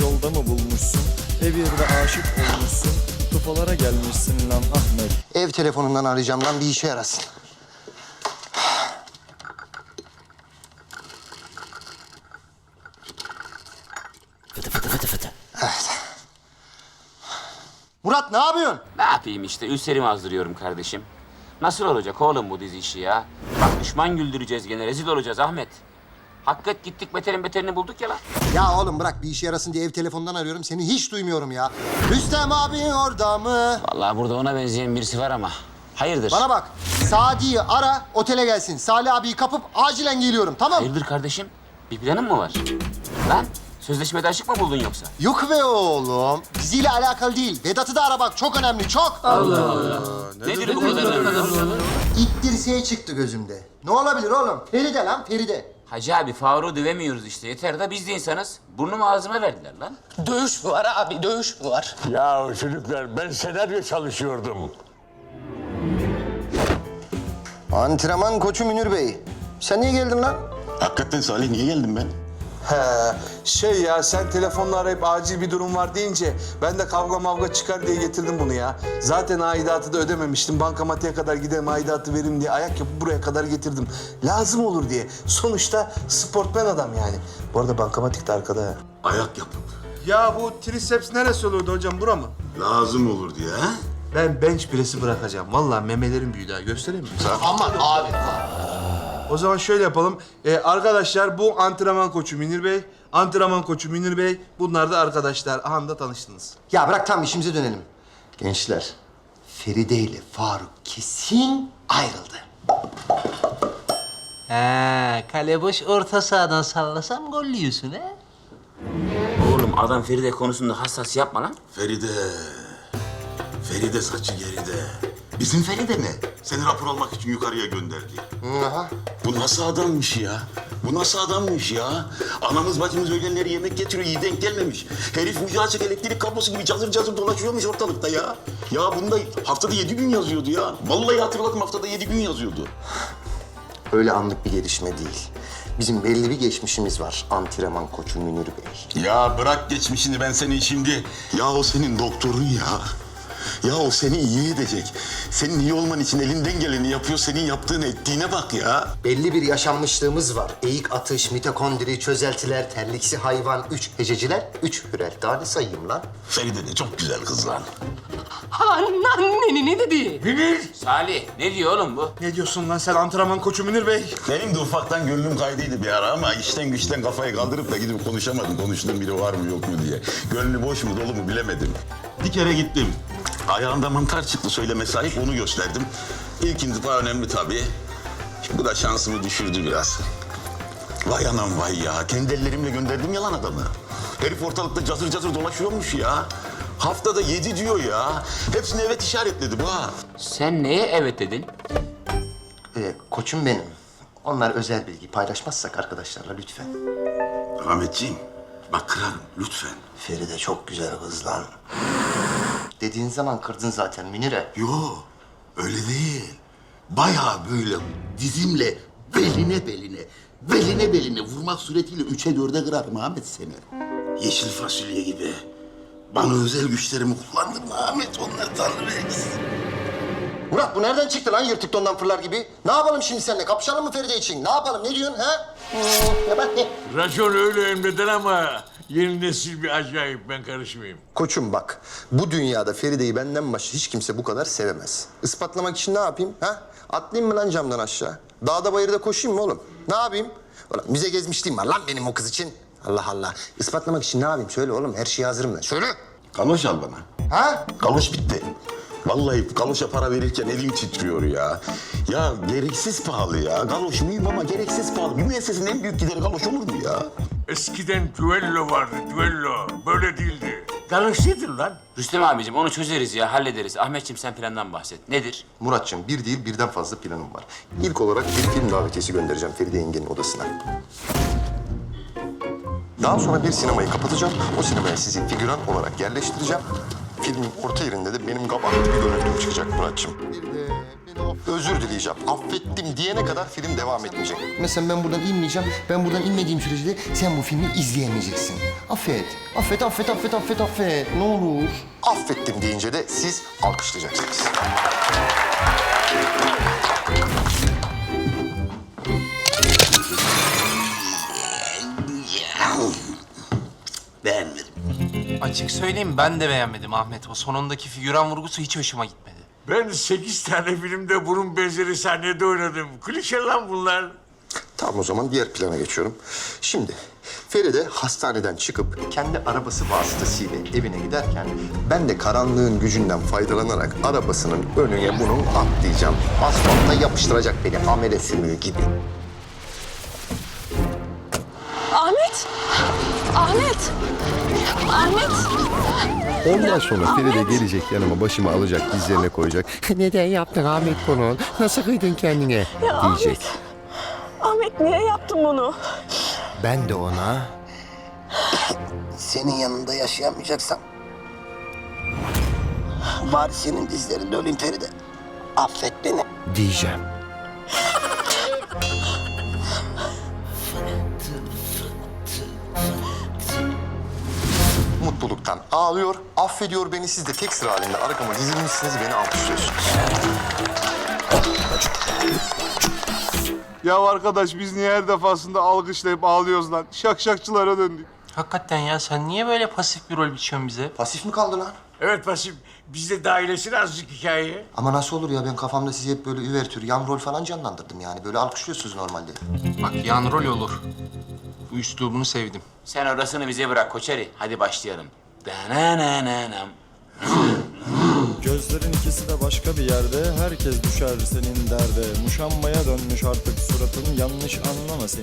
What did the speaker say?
yolda mı bulmuşsun? Evirde aşık olmuşsun. Tufalara gelmişsin lan Ahmet. Ev telefonundan arayacağım lan bir işe yarasın. Fıtı fıtı fıtı fıtı. Murat ne yapıyorsun? Ne yapayım işte ülserimi azdırıyorum kardeşim. Nasıl olacak oğlum bu dizi işi ya? Bak düşman güldüreceğiz gene rezil olacağız Ahmet. Hakikat gittik beterin beterini bulduk ya lan. Ya oğlum bırak bir işe yarasın diye ev telefonundan arıyorum. Seni hiç duymuyorum ya. Rüstem abi orada mı? Vallahi burada ona benzeyen birisi var ama. Hayırdır? Bana bak. Sadi'yi ara otele gelsin. Salih abiyi kapıp acilen geliyorum tamam mı? Hayırdır kardeşim? Bir planın mı var? Lan sözleşmede aşık mı buldun yoksa? Yok be oğlum. Diziyle alakalı değil. Vedat'ı da ara bak çok önemli çok. Nedir bu kadar dirseğe çıktı gözümde. Ne olabilir oğlum? Feride lan Feride. Hacı abi Faruk'u dövemiyoruz işte. Yeter de biz de insanız. Burnumu ağzıma verdiler lan. Dövüş mü var abi, dövüş mü var? Ya çocuklar ben senaryo çalışıyordum. Antrenman koçu Münir Bey. Sen niye geldin lan? Hakikaten Salih niye geldim ben? He, şey ya sen telefonla arayıp acil bir durum var deyince ben de kavga mavga çıkar diye getirdim bunu ya. Zaten aidatı da ödememiştim. Bankamatiğe kadar gidelim aidatı verim diye ayak yapıp buraya kadar getirdim. Lazım olur diye. Sonuçta sportmen adam yani. Bu arada bankamatik de arkada ya. Ayak yapıp Ya bu triceps neresi olurdu hocam bura mı? lazım olur diye ha? Ben bench press'i bırakacağım. Vallahi memelerim büyüdü ha. Göstereyim mi? Aman abi. O zaman şöyle yapalım. Ee, arkadaşlar bu antrenman koçu Münir Bey. Antrenman koçu Münir Bey. Bunlar da arkadaşlar. Aha da tanıştınız. Ya bırak tam işimize dönelim. Gençler, Feride ile Faruk kesin ayrıldı. Ha, kale boş orta sahadan sallasam gol yiyorsun ha? Oğlum adam Feride konusunda hassas yapma lan. Feride. Feride saçı geride. Bizim Feride mi? Seni rapor almak için yukarıya gönderdi. Aha. Bu nasıl adammış ya? Bu nasıl adammış ya? Anamız bacımız öğlenleri yemek getiriyor, iyi denk gelmemiş. Herif ucu açık elektrik kablosu gibi cazır cazır dolaşıyormuş ortalıkta ya. Ya bunda haftada yedi gün yazıyordu ya. Vallahi hatırladım haftada yedi gün yazıyordu. Öyle anlık bir gelişme değil. Bizim belli bir geçmişimiz var antrenman koçu Münir Bey. Ya bırak geçmişini ben seni şimdi. Ya o senin doktorun ya. Ya o seni iyi edecek. Senin iyi olman için elinden geleni yapıyor. Senin yaptığın ettiğine bak ya. Belli bir yaşanmışlığımız var. Eğik atış, mitokondri, çözeltiler, terliksi hayvan, üç hececiler, üç hürel. Daha ne sayayım lan? Feride de çok güzel kız lan. Anneni ne dedi? Salih ne diyor oğlum bu? Ne diyorsun lan sen antrenman koçu Münir Bey? Benim de ufaktan gönlüm kaydıydı bir ara ama işten güçten kafayı kaldırıp da gidip konuşamadım. Konuştuğum biri var mı yok mu diye. Gönlü boş mu dolu mu bilemedim. Bir kere gittim. Ayağında mantar çıktı söyleme sahip onu gösterdim. İlk intiba önemli tabii. Bu da şansımı düşürdü biraz. Vay anam vay ya. Kendi ellerimle gönderdim yalan adamı. Herif ortalıkta cazır cazır dolaşıyormuş ya. Haftada yedi diyor ya. Hepsini evet işaretledi bu ha. Sen neye evet dedin? Ee, koçum benim. Onlar özel bilgi paylaşmazsak arkadaşlarla lütfen. Ahmetciğim bak kırarım lütfen. Feride çok güzel kız lan. Dediğin zaman kırdın zaten Münir'e. Yo öyle değil. Bayağı böyle dizimle beline beline, beline beline vurmak suretiyle üçe dörde kırarım Ahmet seni. Yeşil fasulye gibi. Bana özel güçlerimi kullandırma Ahmet onlar tanrı vergisi. Murat bu nereden çıktı lan yırtık dondan fırlar gibi? Ne yapalım şimdi seninle? Kapışalım mı Feride için? Ne yapalım? Ne diyorsun ha? Hmm, ya bak ne? Racon öyle emreder ama yeni nesil bir acayip ben karışmayayım. Koçum bak, bu dünyada Feride'yi benden başka hiç kimse bu kadar sevemez. Ispatlamak için ne yapayım ha? Atlayayım mı lan camdan aşağı? Dağda bayırda koşayım mı oğlum? Ne yapayım? Ulan müze gezmişliğim var lan benim o kız için. Allah Allah. Ispatlamak için ne yapayım? Söyle oğlum, her şeye hazırım ben. Söyle. Kaloş al bana. Ha? Kaloş bitti. Vallahi galoşa para verirken elim titriyor ya. Ya gereksiz pahalı ya. Galoş mühim ama gereksiz pahalı. Bir müessesenin en büyük gideri galoş olur mu ya? Eskiden düello vardı düello. Böyle değildi. Galoş nedir lan? Rüstem abicim onu çözeriz ya hallederiz. Ahmetciğim sen plandan bahset. Nedir? Muratçım bir değil birden fazla planım var. İlk olarak bir film davetiyesi göndereceğim Feride yengenin odasına. Daha sonra bir sinemayı kapatacağım. O sinemaya sizi figüran olarak yerleştireceğim. Filmin orta yerinde de benim kabaklı bir görüntüm çıkacak Muratçım. Özür dileyeceğim. Affettim diyene kadar film devam etmeyecek. Mesela ben buradan inmeyeceğim. Ben buradan inmediğim sürece de sen bu filmi izleyemeyeceksin. Affet, affet, affet, affet, affet, affet. Ne olur. Affettim deyince de siz alkışlayacaksınız. Beğenmedim. Açık söyleyeyim ben de beğenmedim Ahmet. O sonundaki figüran vurgusu hiç hoşuma gitmedi. Ben sekiz tane filmde bunun benzeri sahnede oynadım. Klişe lan bunlar. Tamam o zaman diğer plana geçiyorum. Şimdi Feride hastaneden çıkıp kendi arabası vasıtasıyla evine giderken ben de karanlığın gücünden faydalanarak arabasının önüne bunu atlayacağım. Asfalta yapıştıracak beni amele sümüğü gibi. Ahmet! Ahmet! Ahmet! Ondan sonra Feride gelecek yanıma başımı alacak dizlerine koyacak. Neden yaptın Ahmet bunu? Nasıl kıydın kendine? Ya diyecek. Ahmet! Ahmet niye yaptın bunu? Ben de ona senin yanında yaşayamayacaksam... ...bari senin dizlerinde öleyim Feride. Affet beni. diyeceğim. Mutluluktan ağlıyor, affediyor beni. Siz de tek sıra halinde arkama dizilmişsiniz, beni alkışlıyorsunuz. Ya arkadaş biz niye her defasında alkışlayıp ağlıyoruz lan? Şakşakçılara döndük. Hakikaten ya sen niye böyle pasif bir rol biçiyorsun bize? Pasif mi kaldı lan? Evet Pasim, biz de dahilesine azıcık hikayeye. Ama nasıl olur ya ben kafamda sizi hep böyle üvertür, yan rol falan canlandırdım yani. Böyle alkışlıyorsunuz normalde. Bak yan rol olur. Bu üslubunu sevdim. Sen orasını bize bırak Koçeri. Hadi başlayalım. Danananam. Gözlerin ikisi de başka bir yerde Herkes düşer senin derde Muşambaya dönmüş artık suratın Yanlış anlama seni